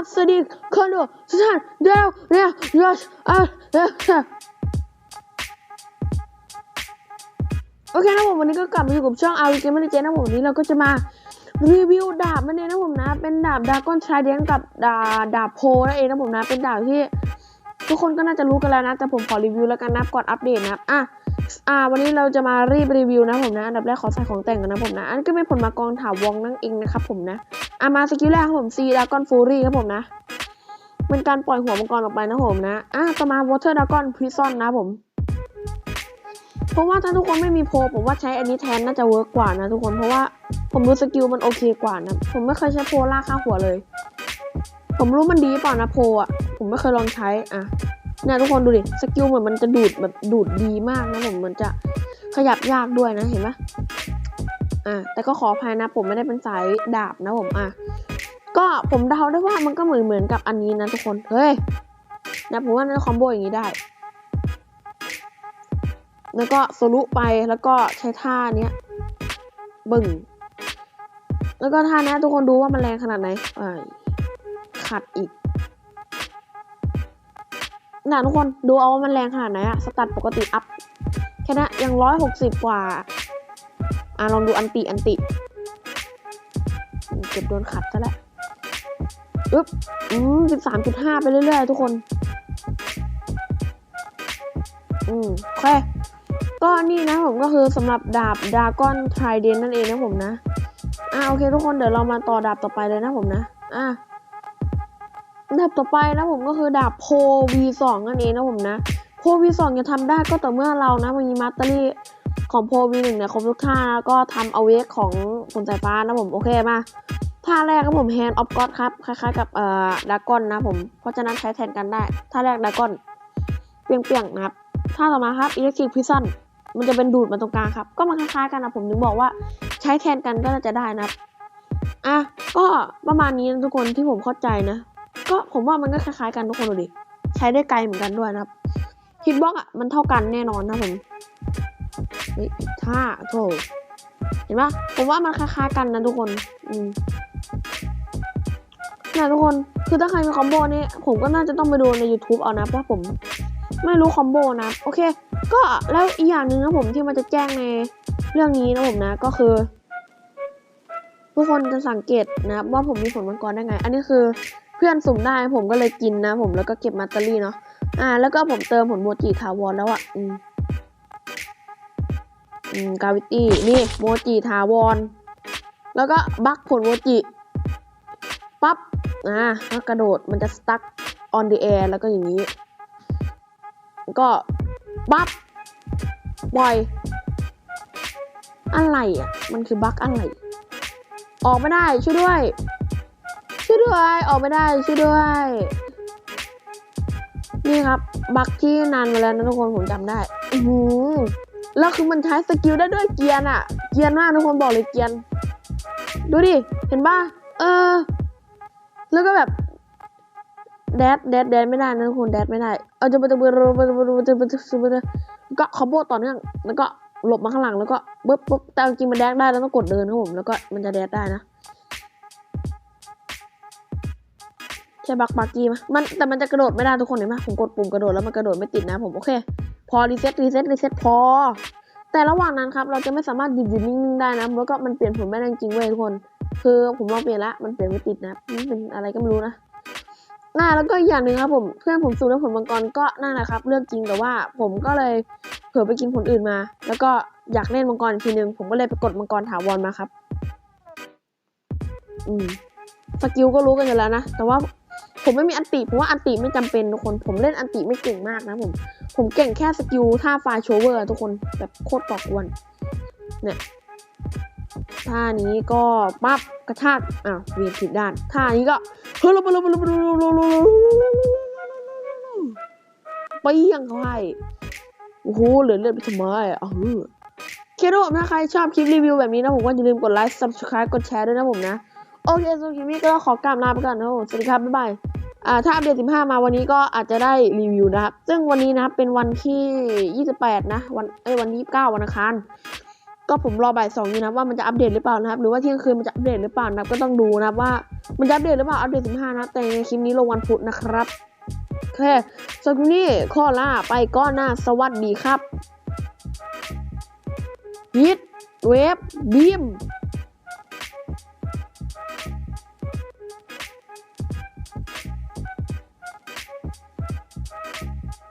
บสวัสดีคนดูทุกท่านเดียวเดียวเดี๋ยวอะเดียวเดี๋ยวโอเคนะผมวันนี้ก็กลับมาอยู่กับช่องอาวิเกมเมอร์เจนะผมวันนี้เราก็จะมารีวิวดาบนั่นเองนะผมนะ เป็นดาบดาก้อนทรายเดนกับดาดาบโพนั่นเองนะผมนะ เป็นดาบที่ทุกคนก็น่าจะรู้กันแล้วนะ แต่ผมขอรีวิวแล้วกันนะก่อนอัปเดตนะอะอ่า วันนี้เราจะมารีบรีวิวนะผมนะ อันดับแรกขอใส่ของแต่งกันนะผมนะ อันนี้ก็เป็นผลมากรถาวงนั่งเองนะครับผมนะ อะมาสกิลแรกครับผมซีดากอนฟูรี่ครับผมนะ เป็นการปล่อยหัวมังกรออกไปนะผมนะอะต่อมาวอเตอร์ดากอนพริซอนนะผม เพราะว่าถ้าทุกคนไม่มีโพลผมว่าใช้อันนี้แทนน่าจะเวิร์กกว่านะทุกคนเพราะว่าผมรู้สกิลมันโอเคกว่านะ ผมไม่เคยใช้โพลล่าค่าหัวเลย ผมรู้มันดีเปล่านะโพลอะ ผมไม่เคยลองใช้อะเนี่ยทุกคนดูดิสกิลเหมือนมันจะดูดแบบดูดดีมากนะผมมันจะขยับยากด้วยนะเห็นไหม อะแต่ก็ขออภัยนะ ผมไม่ได้เป็นสายดาบนะผมอะก็ผมเดาได้ว่ามันก็เหมือนเหมือนกับอันนี้นะทุกคน เฮ้ยนะผมว่าน่าจะคอมโบอย่างนี้ได้ แล้วก็โซลุไปแล้วก็ใช้ท่าเนี้ยบึ่งแล้วก็ท่านี้ทุกคนดูว่ามันแรงขนาดไหนอ่าขัดอีกนะทุกคนดูเอาว่ามันแรงขนาดไหนอะสตัดปกติอัพแค่นั้นยังร้อยหกสิบกว่า อะลองดูอันติอันติเก็บโดนขัดซะแล้วอึ๊บอืมสิบสามจุดห้าไปเรื่อยๆ ทุกคน อืมโอเคก็นี่นะผมก็คือสำหรับดาบดาก้อนไทเดนนั่นเองนะผมนะอ่าโอเคทุกคนเดี๋ยวเรามาต่อดาบต่อไปเลยนะผมนะ อะดาบต่อไปนะผมก็คือดาบโพ V2 นั่นเองนะผมนะโพ V2 จะทำได้ก็ต่อเมื่อเรานะมีมาสเตอรี่ ของโพ V1 เนี่ยครบทุกท่าแล้วก็ทำเอาเวกของผลสายฟ้านะผมโอเคมาท่าแรกครับผม Hand of God ครับคล้ายๆกับเอ่อดากอนนะผมเพราะฉะนั้นใช้แทนกันได้ท่าแรกดากอนเปียงๆนะครับท่าต่อมาครับ Electric Prison มันจะเป็นดูดมาตรงกลางครับ ก็มันคล้ายๆกันนะผมถึงบอกว่าใช้แทนกันก็น่าจะได้นะครับอะก็ประมาณนี้นะทุกคนที่ผมเข้าใจนะ ก็ผมว่ามันก็คล้ายๆกันทุกคนดูดิใช้ได้ไกลเหมือนกันด้วยนะครับฮิตบ็อกอะมันเท่ากันแน่นอนนะผม ฮ้ยท่าโถเห็นปะผมว่ามันคล้ายๆกันนะทุกคนอืมนี่ยทุกคนคือถ้าใครมีคอมโบนี่ผมก็น่าจะต้องไปดูใน YouTube เอานะเพราะผมไม่รู้คอมโบนะโอเค ก็แล้วอีกอย่างหนึ่งนะผมที่มันจะแจ้งในเรื่องนี้นะผมนะก็คือ ทุกคนจะสังเกตนะว่าผมมีผลมังกรได้ไง อันนี้คือเพื่อนสุ่มได้ผมก็เลยกินนะ ผมแล้วก็เก็บมาตเตอรี่เนาะอ่า แล้วก็ผมเติมผลโมจิถาวรแล้วอะ่ะอืม กาวิตี้นี่โมจิถาวร แล้วก็บักผลโมจิปั๊บอ่าแล้วกระโดดมันจะ stuck on the air แล้วก็อย่างนี้ ก็ปั๊บปล่อย อะไรอะ มันคือบั๊กอะไร ออกไม่ได้ช่วยด้วย ช่วยด้วย ออกไม่ได้ช่วยด้วย นี่ครับ บักที่นานมาแล้วนะทุกคนผมจำได้ อือ แล้วคือมันใช้สกิลได้ด้วยเกียร์น่ะ เกียร์มากทุกคนบอกเลยเกียร์ดูดิ เห็นป่ะ เออ แล้วก็แบบแดดแดดแดดไม่ได้นะทุกคนแดดไม่ได้ เอาจะไปจะไปจะไปจะไปก็คอมโบต่อเนื่องแล้วก็หลบมาข้างหลังแล้วก็ปึ๊บปึ๊บแต่จริงมันแดดได้แล้วต้องกดเดินครับผมแล้วก็มันจะแดดได้นะใช่บักบักกี้มมันแต่มันจะกระโดดไม่ได้ทุกคนเห็นไหมผมกดปุ่มกระโดดแล้วมันกระโดดไม่ติดนะผมโอเค พอรีเซ็ตรีเซ็ตรีเซ็ตพอ แต่ระหว่างนั้นครับเราจะไม่สามารถหยุดหยุดนิ่งๆได้นะแล้วก็มันเปลี่ยนผลไม่ได้จริงเว้ยทุกคน คือผมลองเปลี่ยนละมันเปลี่ยนไม่ติดนะมันเป็นอะไรก็ไม่รู้นะน่าแล้วก็อย่างหนึ่งครับผมเพื่อนผมสูดแล้วผลมังกรก็นั่นแหละครับ เรื่องจริงแต่ว่าผมก็เลยเผลอไปกินผลอื่นมา แล้วก็อยากเล่นมังกรอีกทีนึงผมก็เลยไปกดมังกรถาวรมาครับ อืมสกิลก็รู้กันอยู่แล้วนะ แต่ว่า ผมไม่มีอันติผมว่าอันติไม่จำเป็นทุกคน ผมเล่นอันติไม่เก่งมากนะผม ผมเก่งแค่สกิลท่าไฟโชเวอร์ทุกคนแบบโคตรปอกวนเนี่ยท่านี้ก็ปั๊บกระชากอ้าวเวียนผิดด้านท่านี้ก็เฮ้ยลงไปลงไปลงไปลงไปลงไปเปี้ยงเขาให้โอ้โหเหลือเลือดไปทำไมอะเออเคโรถ้าใครชอบคลิปรีวิวแบบนี้นะผมก็อย่าลืมกดไลค์ subscribe กดแชร์ด้วยนะผมนะ โอเคสำหรับคลิปนี้ก็ขอกล่าวลาไปก่อนนะผมสวัสดีครับ บ๊ายบาย อ่าถ้าอัปเดต 15 มาวันนี้ก็อาจจะได้รีวิวนะครับ ซึ่งวันนี้นะครับเป็นวันที่ 28 นะวันเอ้วันที่29วันอังคารก็ผมรอบ่ายสองอยู่นะว่ามันจะอัปเดตหรือเปล่านะครับหรือว่าเที่ยงคืนมันจะอัปเดตหรือเปล่านะครับก็ต้องดูนะครับว่ามันจะอัปเดตหรือเปล่าอัปเดตสิบห้านะแต่ในคลิปนี้ลงวันพุธนะครับโอเคสำหรับนี้ข้อล่าไปก้อนหน้าสวัสดีครับฮิตเวฟบีม